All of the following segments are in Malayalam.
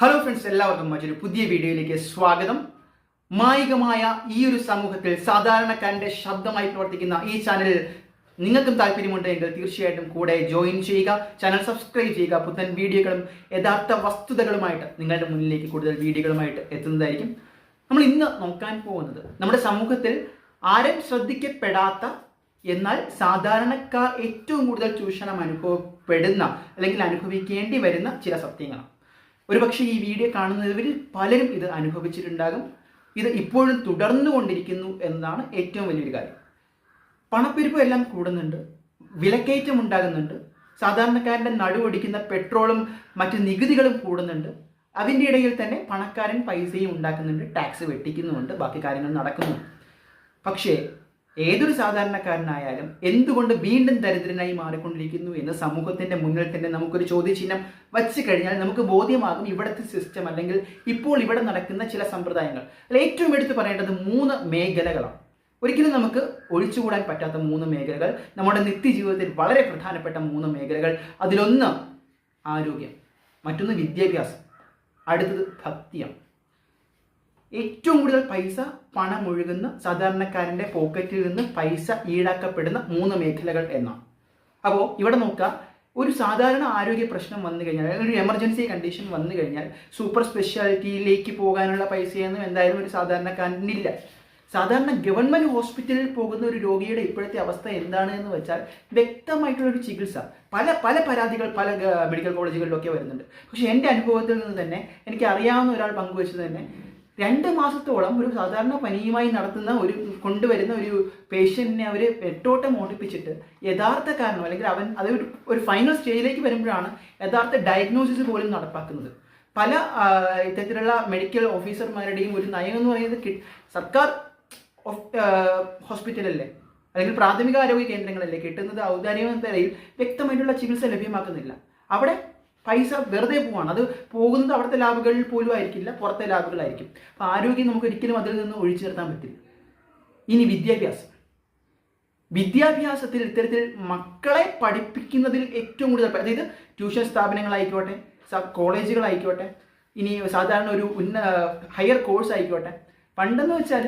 ഹലോ ഫ്രണ്ട്സ് എല്ലാവർക്കും മറ്റൊരു പുതിയ വീഡിയോയിലേക്ക് സ്വാഗതം. മായികമായ ഈ ഒരു സമൂഹത്തിൽ സാധാരണക്കാരന്റെ ശബ്ദമായി പ്രവർത്തിക്കുന്ന ഈ ചാനലിൽ നിങ്ങൾക്കും താല്പര്യമുണ്ടെങ്കിൽ തീർച്ചയായിട്ടും കൂടെ ജോയിൻ ചെയ്യുക ചാനൽ സബ്സ്ക്രൈബ് ചെയ്യുക പുത്തൻ വീഡിയോകളും യഥാർത്ഥ വസ്തുതകളുമായിട്ട് നിങ്ങളുടെ മുന്നിലേക്ക് കൂടുതൽ വീഡിയോകളുമായിട്ട് എത്തുന്നതായിരിക്കും. നമ്മൾ ഇന്ന് നോക്കാൻ പോകുന്നത് നമ്മുടെ സമൂഹത്തിൽ ആരും ശ്രദ്ധിക്കപ്പെടാത്ത എന്നാൽ സാധാരണക്കാർ ഏറ്റവും കൂടുതൽ ചൂഷണം അനുഭവപ്പെടുന്ന അല്ലെങ്കിൽ അനുഭവിക്കേണ്ടി വരുന്ന ചില സത്യങ്ങളാണ്. ഒരുപക്ഷെ ഈ വീഡിയോ കാണുന്നവരിൽ പലരും ഇത് അനുഭവിച്ചിട്ടുണ്ടാകും. ഇത് ഇപ്പോഴും തുടർന്നു കൊണ്ടിരിക്കുന്നു എന്നതാണ് ഏറ്റവും വലിയൊരു കാര്യം. പണപ്പെരുപ്പം എല്ലാം കൂടുന്നുണ്ട്. വിലക്കയറ്റം ഉണ്ടാകുന്നുണ്ട്. സാധാരണക്കാരന്റെ നടുവടിക്കുന്ന പെട്രോളും മറ്റ് നികുതികളും കൂടുന്നുണ്ട്. അതിന്റെ ഇടയിൽ തന്നെ പണക്കാരൻ പൈസയും ഉണ്ടാക്കുന്നുണ്ട് ടാക്സ് വെട്ടിക്കുന്നുമുണ്ട് ബാക്കി കാര്യങ്ങൾ നടക്കുന്നു പക്ഷേ ഏതൊരു സാധാരണക്കാരനായാലും എന്തുകൊണ്ട് വീണ്ടും ദരിദ്രനായി മാറിക്കൊണ്ടിരിക്കുന്നു എന്ന് സമൂഹത്തിന്റെ മുന്നിൽ തന്നെ നമുക്കൊരു ചോദ്യചിഹ്നം വച്ച് കഴിഞ്ഞാൽ നമുക്ക് ബോധ്യമാകും ഇവിടുത്തെ സിസ്റ്റം അല്ലെങ്കിൽ ഇപ്പോൾ ഇവിടെ നടക്കുന്ന ചില സമ്പ്രദായങ്ങൾ. അല്ല ഏറ്റവും എടുത്തു പറയേണ്ടത് മൂന്ന് മേഖലകളാണ്. ഒരിക്കലും നമുക്ക് ഒഴിച്ചുകൂടാൻ പറ്റാത്ത മൂന്ന് മേഖലകൾ നമ്മുടെ നിത്യജീവിതത്തിൽ വളരെ പ്രധാനപ്പെട്ട മൂന്ന് മേഖലകൾ. അതിലൊന്ന് ആരോഗ്യം മറ്റൊന്ന് വിദ്യാഭ്യാസം അടുത്തത് ഭക്തിയാണ്. ഏറ്റവും കൂടുതൽ പൈസ പണം ഒഴുകുന്ന സാധാരണക്കാരന്റെ പോക്കറ്റിൽ നിന്ന് പൈസ ഈടാക്കപ്പെടുന്ന മൂന്ന് മേഖലകൾ എന്നാണ്. അപ്പോൾ ഇവിടെ നോക്കുക ഒരു സാധാരണ ആരോഗ്യ പ്രശ്നം വന്നു കഴിഞ്ഞാൽ ഒരു എമർജൻസി കണ്ടീഷൻ വന്നു കഴിഞ്ഞാൽ സൂപ്പർ സ്പെഷ്യാലിറ്റിയിലേക്ക് പോകാനുള്ള പൈസയൊന്നും എന്തായാലും ഒരു സാധാരണക്കാരനില്ല. സാധാരണ ഗവൺമെന്റ് ഹോസ്പിറ്റലിൽ പോകുന്ന ഒരു രോഗിയുടെ ഇപ്പോഴത്തെ അവസ്ഥ എന്താണ് എന്ന് വെച്ചാൽ വ്യക്തമായിട്ടുള്ള ഒരു ചികിത്സ. പല പല പരാതികൾ പല മെഡിക്കൽ കോളേജുകളിലൊക്കെ വരുന്നുണ്ട്. പക്ഷെ എന്റെ അനുഭവത്തിൽ നിന്ന് തന്നെ എനിക്ക് അറിയാവുന്ന ഒരാൾ പങ്കുവച്ചത് തന്നെ രണ്ട് മാസത്തോളം ഒരു സാധാരണ പനിയുമായി നടത്തുന്ന ഒരു കൊണ്ടുവരുന്ന ഒരു പേഷ്യന്റിനെ അവർ വെട്ടോട്ടം ഓടിപ്പിച്ചിട്ട് യഥാർത്ഥ കാരണം അല്ലെങ്കിൽ അവൻ അത് ഒരു ഫൈനൽ സ്റ്റേജിലേക്ക് വരുമ്പോഴാണ് യഥാർത്ഥ ഡയഗ്നോസിസ് പോലും നടപ്പാക്കുന്നത്. പല ഇത്തരത്തിലുള്ള മെഡിക്കൽ ഓഫീസർമാരുടെയും ഒരു നയം എന്ന് പറയുന്നത് സർക്കാർ ഹോസ്പിറ്റലല്ലേ അല്ലെങ്കിൽ പ്രാഥമിക ആരോഗ്യ കേന്ദ്രങ്ങളല്ലേ? കിട്ടുന്നത് ഔദാര്യമെന്ന നിലയിൽ വ്യക്തമായിട്ടുള്ള ചികിത്സ ലഭ്യമാക്കുന്നില്ല. അവിടെ പൈസ വെറുതെ പോവാണ്. അത് പോകുന്നത് അവിടുത്തെ ലാബുകളിൽ പോലും ആയിരിക്കില്ല പുറത്തെ ലാബുകളായിരിക്കും. അപ്പോൾ ആരോഗ്യം നമുക്ക് ഒരിക്കലും അതിൽ നിന്ന് ഒഴിച്ചു നിർത്താൻ പറ്റില്ല. ഇനി വിദ്യാഭ്യാസം. വിദ്യാഭ്യാസത്തിൽ ഇത്തരത്തിൽ മക്കളെ പഠിപ്പിക്കുന്നതിൽ ഏറ്റവും കൂടുതൽ അതായത് ട്യൂഷൻ സ്ഥാപനങ്ങളായിക്കോട്ടെ കോളേജുകളായിക്കോട്ടെ ഇനി സാധാരണ ഒരു ഉന്ന ഹയർ കോഴ്സ് ആയിക്കോട്ടെ പണ്ടെന്ന് വെച്ചാൽ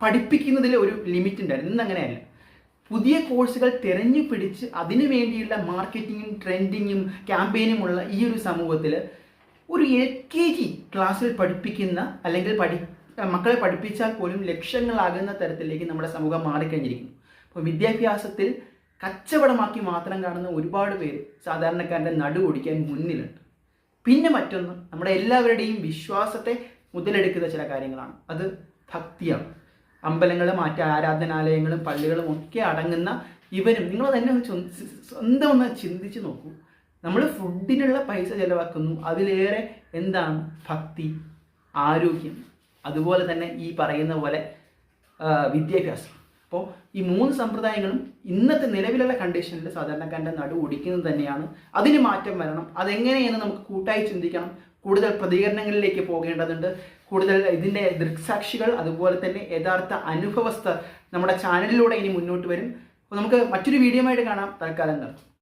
പഠിപ്പിക്കുന്നതിൽ ഒരു ലിമിറ്റ് ഉണ്ടായിരുന്നു. ഇന്ന് അങ്ങനെയല്ല. പുതിയ കോഴ്സുകൾ തിരഞ്ഞു പിടിച്ച് അതിനു വേണ്ടിയുള്ള മാർക്കറ്റിങ്ങും ട്രെൻഡിങ്ങും ക്യാമ്പയിനുമുള്ള ഈ ഒരു സമൂഹത്തിൽ ഒരു എൽ കെ ജി ക്ലാസ്സിൽ പഠിപ്പിക്കുന്ന അല്ലെങ്കിൽ പഠി മക്കളെ പഠിപ്പിച്ചാൽ പോലും ലക്ഷങ്ങളാകുന്ന തരത്തിലേക്ക് നമ്മുടെ സമൂഹം മാറിക്കഴിഞ്ഞിരിക്കുന്നു. അപ്പോൾ വിദ്യാഭ്യാസത്തിൽ കച്ചവടമാക്കി മാത്രം കാണുന്ന ഒരുപാട് പേര് സാധാരണക്കാരന്റെ നടു ഓടിക്കാൻ മുന്നിലുണ്ട്. പിന്നെ മറ്റൊന്ന് നമ്മുടെ എല്ലാവരുടെയും വിശ്വാസത്തെ മുതലെടുക്കുന്ന ചില കാര്യങ്ങളാണ്. അത് ഭക്തിയാണ്. അമ്പലങ്ങളും മറ്റ് ആരാധനാലയങ്ങളും പള്ളികളും ഒക്കെ അടങ്ങുന്ന ഇവരും. നിങ്ങൾ തന്നെ സ്വന്തം ഒന്ന് ചിന്തിച്ച് നോക്കൂ. നമ്മൾ ഫുഡിനുള്ള പൈസ ചിലവാക്കുന്നു. അതിലേറെ എന്താണ്? ഭക്തി ആരോഗ്യം. അതുപോലെ തന്നെ ഈ പറയുന്ന പോലെ വിദ്യാഭ്യാസം. അപ്പോൾ ഈ മൂന്ന് സമ്പ്രദായങ്ങളും ഇന്നത്തെ നിലവിലുള്ള കണ്ടീഷനിൽ സാധാരണക്കാരന്റെ നടു ഒടിക്കുന്നത് തന്നെയാണ്. അതിന് മാറ്റം വരണം. അതെങ്ങനെയെന്ന് നമുക്ക് കൂട്ടായി ചിന്തിക്കണം. കൂടുതൽ പ്രതികരണങ്ങളിലേക്ക് പോകേണ്ടതുണ്ട്. കൂടുതൽ ഇതിന്റെ ദൃക്സാക്ഷികൾ അതുപോലെ തന്നെ യഥാർത്ഥ അനുഭവസ്ഥ നമ്മുടെ ചാനലിലൂടെ ഇനി മുന്നോട്ട് വരും. അപ്പോൾ നമുക്ക് മറ്റൊരു വീഡിയോ ആയിട്ട് കാണാം. തൽക്കാലം നിർത്തും